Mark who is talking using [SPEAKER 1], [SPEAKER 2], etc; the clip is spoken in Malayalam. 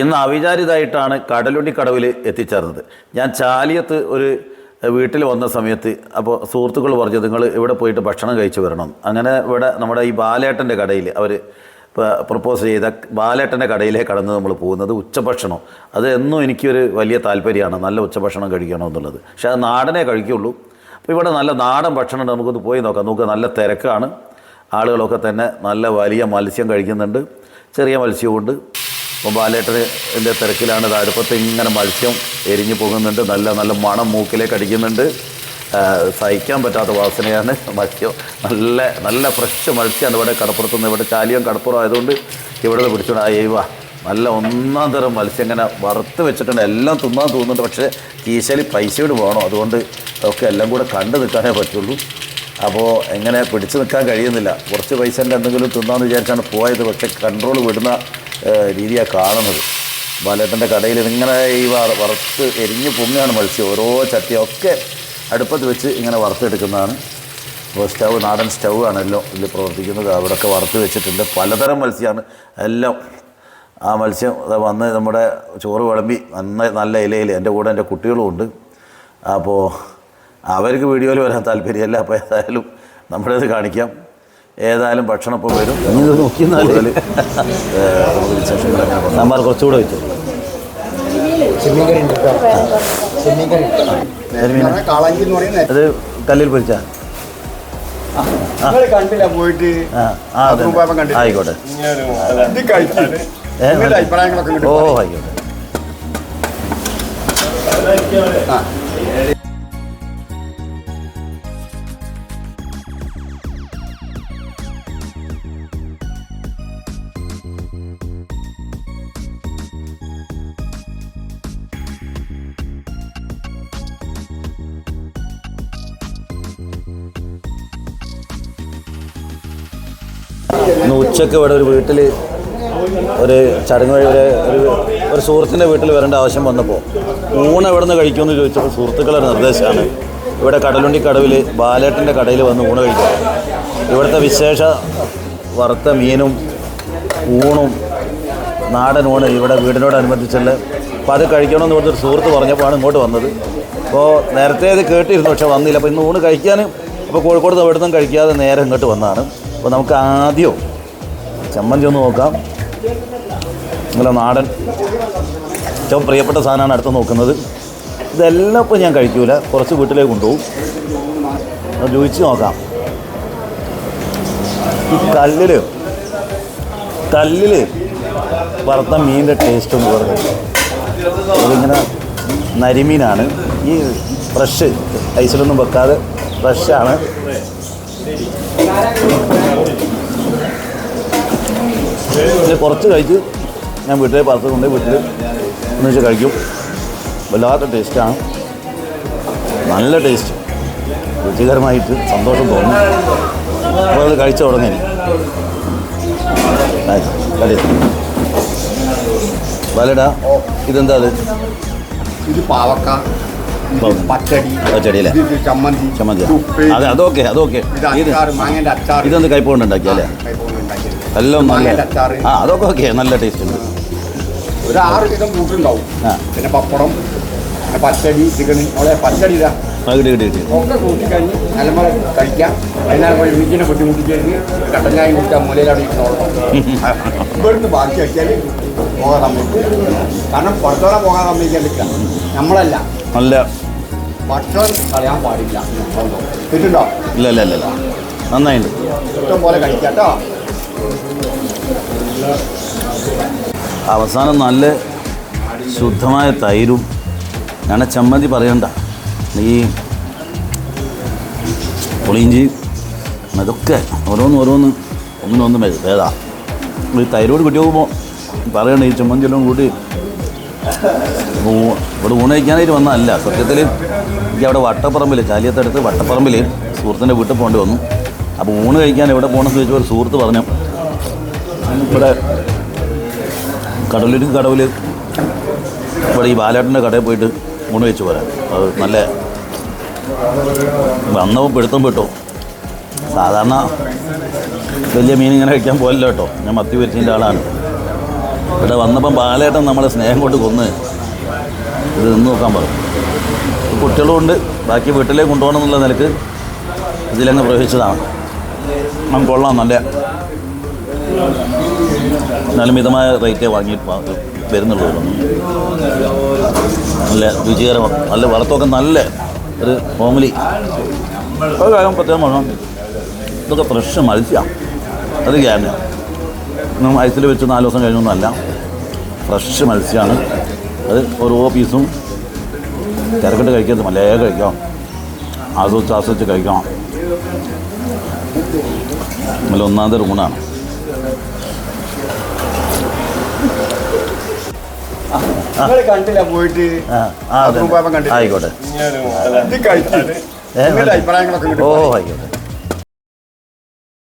[SPEAKER 1] ഇന്ന് അവിചാരിതമായിട്ടാണ് കടലുണ്ടി കടവിൽ എത്തിച്ചേർന്നത്. ഞാൻ ചാലിയത്ത് ഒരു വീട്ടിൽ വന്ന സമയത്ത് അപ്പോൾ സുഹൃത്തുക്കൾ പറഞ്ഞു നിങ്ങൾ ഇവിടെ പോയിട്ട് ഭക്ഷണം കഴിച്ചു വരണം. അങ്ങനെ ഇവിടെ നമ്മുടെ ഈ ബാലേട്ടന്റെ കടയിൽ അവർ പ്രപ്പോസ് ചെയ്ത ബാലേട്ടന്റെ കടയിലേക്ക് കടന്ന് നമ്മൾ പോകുന്നത് ഉച്ചഭക്ഷണം. അത് എന്നും എനിക്കൊരു വലിയ താല്പര്യമാണ് നല്ല ഉച്ചഭക്ഷണം കഴിക്കണം എന്നുള്ളത്. പക്ഷേ അത് നാടനെ കഴിക്കുള്ളൂ. അപ്പോൾ ഇവിടെ നല്ല നാടൻ ഭക്ഷണം നമുക്കൊന്ന് പോയി നോക്കാം. നമുക്ക് നല്ല തിരക്കാണ്. ആളുകളൊക്കെ തന്നെ നല്ല വലിയ മത്സ്യം കഴിക്കുന്നുണ്ട്. ചെറിയ മത്സ്യമുണ്ട് അപ്പോൾ ബാലേട്ടന്റെ തിരക്കിലാണ് ഇത് അടുപ്പത്ത് ഇങ്ങനെ മത്സ്യം എരിഞ്ഞു പോകുന്നുണ്ട്. നല്ല നല്ല മണം മൂക്കിലേക്ക് അടിക്കുന്നുണ്ട്. സഹിക്കാൻ പറ്റാത്ത വാസനയാണ് മത്സ്യം. നല്ല നല്ല ഫ്രഷ് മത്സ്യമാണ് ഇവിടെ കടപ്പുറത്തുനിന്ന് ഇവിടെ ചാലിയം കടപ്പുറം ആയതുകൊണ്ട് ഇവിടെ നിന്ന് പിടിച്ചോണ്ട് അയ്യവ നല്ല ഒന്നാം തരം മത്സ്യം ഇങ്ങനെ വറുത്ത് വെച്ചിട്ടുണ്ട്. എല്ലാം തിന്നാൻ തോന്നുന്നുണ്ട്. പക്ഷേ കീശയിൽ പൈസയോട് വേണം. അതുകൊണ്ട് ഒക്കെ എല്ലാം കൂടെ കണ്ടു നിൽക്കാനേ പറ്റുള്ളൂ. അപ്പോൾ എങ്ങനെ പിടിച്ചു നിൽക്കാൻ കഴിയുന്നില്ല. കുറച്ച് പൈസേന്റെ എന്തെങ്കിലും തിന്നാന്ന് വിചാരിച്ചാണ് പോയത്. പക്ഷേ കൺട്രോൾ വിടുന്ന രീതിയാണ് കാണുന്നത്. ബാലേട്ടന്റെ കടയിൽ ഇങ്ങനെ ഈ വറ- വറുത്ത് എരിഞ്ഞ് പൊങ്ങാണ് മത്സ്യം. ഓരോ ചട്ടിയൊക്കെ അടുപ്പത്ത് വെച്ച് ഇങ്ങനെ വറുത്തെടുക്കുന്നതാണ്. ഇപ്പോൾ സ്റ്റവ് നാടൻ സ്റ്റവ് ആണല്ലോ ഇതിൽ പ്രവർത്തിക്കുന്നത്. അവിടെയൊക്കെ വറുത്ത് വെച്ചിട്ടുണ്ട്. പലതരം മത്സ്യമാണ്. എല്ലാം ആ മത്സ്യം വന്ന് നമ്മുടെ ചോറ് വിളമ്പി നന്ന നല്ല ഇലയിൽ എന്റെ കൂടെ എന്റെ കുട്ടികളുമുണ്ട് അപ്പോൾ അവർക്ക് വീഡിയോയിൽ വരാൻ താല്പര്യമല്ല. അപ്പോൾ ഏതായാലും നമ്മുടേത് കാണിക്കാം. ഏതായാലും ഭക്ഷണം ഇപ്പോൾ വരും കൂടുതൽ. സാമ്പാർ കുറച്ചുകൂടെ വെച്ചു. അത് കല്ലിൽ പൊരിച്ച. ആയിക്കോട്ടെ. ഓ
[SPEAKER 2] കറി
[SPEAKER 1] ഇന്ന് ഉച്ചയ്ക്ക് ഇവിടെ ഒരു വീട്ടിൽ ഒരു ചടങ്ങ് വഴി ഒരു ഒരു സുഹൃത്തിന്റെ വീട്ടിൽ വരേണ്ട ആവശ്യം വന്നപ്പോൾ ഊണ് എവിടെ നിന്ന് കഴിക്കുമെന്ന് ചോദിച്ചപ്പോൾ സുഹൃത്തുക്കളുടെ നിർദ്ദേശമാണ്. ഇവിടെ കടലുണ്ടി കടവിൽ ബാലേട്ടന്റെ കടയിൽ വന്ന് ഊണ് കഴിക്കുക. ഇവിടുത്തെ വിശേഷ വറുത്ത മീനും ഊണും നാടൻ ഊണ് ഇവിടെ വീടിനോടനുബന്ധിച്ചുള്ള അപ്പോൾ അത് കഴിക്കണമെന്ന് പറഞ്ഞൊരു സുഹൃത്ത് പറഞ്ഞപ്പോഴാണ് ഇങ്ങോട്ട് വന്നത്. അപ്പോൾ നേരത്തെ അത് കേട്ടിരുന്നു പക്ഷെ വന്നില്ല. അപ്പോൾ ഇന്ന് ഊണ് കഴിക്കാൻ അപ്പോൾ കോഴിക്കോട് നിന്ന് എവിടുന്നും കഴിക്കാതെ നേരെ ഇങ്ങോട്ട് വന്നതാണ്. അപ്പോൾ നമുക്ക് ആദ്യം ചമ്മന്തി ഒന്ന് നോക്കാം. നല്ല നാടൻ ഏറ്റവും പ്രിയപ്പെട്ട സാധനമാണ് അടുത്ത് നോക്കുന്നത്. ഇതെല്ലാം ഇപ്പോൾ ഞാൻ കഴിക്കൂല. കുറച്ച് വീട്ടിലേക്ക് കൊണ്ടുപോകും. അത് ചോദിച്ച് നോക്കാം. ഈ കല്ലിൽ കല്ലിൽ വറുത്ത മീനിന്റെ ടേസ്റ്റ് എന്ന് പറഞ്ഞു അതിങ്ങനെ നരിമീനാണ്. ഈ ഫ്രഷ് ഐസിലൊന്നും വെക്കാതെ ഫ്രഷാണ് ഇത് കുറച്ച് കഴിച്ച് ഞാൻ വീട്ടിലെ പുറത്ത് കൊണ്ട് വീട്ടിൽ എന്ന് വെച്ചാൽ കഴിക്കും. വല്ലാത്ത ടേസ്റ്റാണ് നല്ല ടേസ്റ്റ് രുചികരമായിട്ട് സന്തോഷം തോന്നും. അപ്പോൾ അത് കഴിച്ചു തുടങ്ങി വലടാ. ഇതെന്താ അത്?
[SPEAKER 2] ഇത് പാവക്ക.
[SPEAKER 1] പാവക്ക.
[SPEAKER 2] പച്ചടി അല്ലേ? ചമ്മന്തി
[SPEAKER 1] ചമ്മന്തി. അതെ അതൊക്കെ അതൊക്കെ.
[SPEAKER 2] മാങ്ങേന്റെ അച്ചാർ
[SPEAKER 1] ഇതെന്ത് കൈപ്പോണ്ട് ഉണ്ടാക്കിയല്ലേ എല്ലാം നല്ല ആ അതൊക്കെ ഓക്കെ. നല്ല ടേസ്റ്റ് ഉണ്ട്.
[SPEAKER 2] ഒരു ആറ് വിധം കൂട്ടുണ്ടാവും പിന്നെ പപ്പടം പിന്നെ പച്ചടി ചിക്കൻ. അവിടെ പച്ചടി ഇതാ.
[SPEAKER 1] കിട്ടി കിട്ടി കിട്ടി.
[SPEAKER 2] ഒക്കെ കൂട്ടിക്കഴിഞ്ഞ് നല്ലപോലെ കഴിക്കാം. പോയി വീട്ടിനെ ബുദ്ധിമുട്ടിക്കരുത് കട്ടൻ ചായ കുടിക്കാൻ മൂലയിലാണ് ഇരുന്നോളണം ഇവിടുന്ന് ബാക്കി വെച്ചാൽ പോകാൻ സമ്മതിക്കില്ല കാരണം പുറത്തോടെ പോകാൻ സമ്മതിക്കാൻ നമ്മളല്ല.
[SPEAKER 1] അല്ല.
[SPEAKER 2] ഭക്ഷണം കളയാൻ പാടില്ല. കിട്ടുണ്ടോ
[SPEAKER 1] ഇല്ല ഇല്ല ഇല്ല നന്നായിട്ടുണ്ട്
[SPEAKER 2] ഇഷ്ടം പോലെ കഴിക്കാട്ടോ കേട്ടോ
[SPEAKER 1] അവസാനം നല്ല ശുദ്ധമായ തൈരും. ഞാൻ ചമ്മന്തി പറയണ്ട. ഈ പുളിയിഞ്ചി അതൊക്കെ ഓരോന്ന് ഓരോന്ന് ഒന്നിനൊന്നും ഭേദാ ഈ തൈരോട് കിട്ടി പോകുമ്പോൾ പറയണ്ട ഈ ചമ്മന്തി കൂടി ഇവിടെ ഊണയിക്കാനായിട്ട് വന്നതല്ല. സത്യത്തിൽ എനിക്ക് അവിടെ വട്ടപ്പറമ്പിൽ ചാലിയത്തടുത്ത് വട്ടപ്പറമ്പിൽ സുഹൃത്തിന്റെ വീട്ടിൽ പോകേണ്ടി വന്നു. അപ്പോൾ ഊണ് കഴിക്കാൻ എവിടെ പോകണമെന്ന് ചോദിച്ചപ്പോൾ ഒരു സുഹൃത്ത് പറഞ്ഞു ഇവിടെ കടലിൽ കടവിൽ ഇവിടെ ഈ ബാലേട്ടന്റെ കടയിൽ പോയിട്ട് ഊണ് വെച്ച് പോരാൻ. അത് നല്ല വന്നപ്പോൾ പിടുത്തം പെട്ടു. സാധാരണ വലിയ മീൻ ഇങ്ങനെ കഴിക്കാൻ പോലല്ലോ കേട്ടോ. ഞാൻ മത്തി പൊരിച്ചതിന്റെ ആളാണ്. ഇവിടെ വന്നപ്പം ബാലേട്ടൻ നമ്മളെ സ്നേഹം കൊണ്ട് കൊന്ന് ഇത് നിന്ന് നോക്കാൻ പറഞ്ഞു. കുട്ടികളുമുണ്ട് ബാക്കി വീട്ടിലേക്ക് കൊണ്ടുപോകണം എന്നുള്ള നിലയ്ക്ക് ഇതിലങ്ങ് പ്രവേശിച്ചതാണ്. നമുക്ക് കൊള്ളാം നല്ല. നല്ല മിതമായ റേറ്റേ വാങ്ങി വാ- വരുന്നുള്ളൂ. നല്ല രുചികരമാണ് നല്ല വളർത്തൊക്കെ നല്ല ഒരു ഫോമിലി ഒരു കാര്യം പ്രത്യേകം ഇതൊക്കെ ഫ്രഷ് മത്സ്യമാണ് അത് ഗ്യാരണ്ടിയാണ് ഐസിൽ വെച്ച് നാല് ദിവസം കഴിഞ്ഞൊന്നുമല്ല. ഫ്രഷ് മത്സ്യമാണ് അത് ഓരോ പീസും തിരക്കിട്ട് കഴിക്കരുത്. മലയാളം കഴിക്കാം. ആസ്വദിച്ച് ആസ്വദിച്ച് കഴിക്കണം നല്ല ഒന്നാമത്തെ റൂണാണ്
[SPEAKER 2] കണ്ടില്ല പോയിട്ട്?
[SPEAKER 1] ആയിക്കോട്ടെ. ഓ. ആയിക്കോട്ടെ.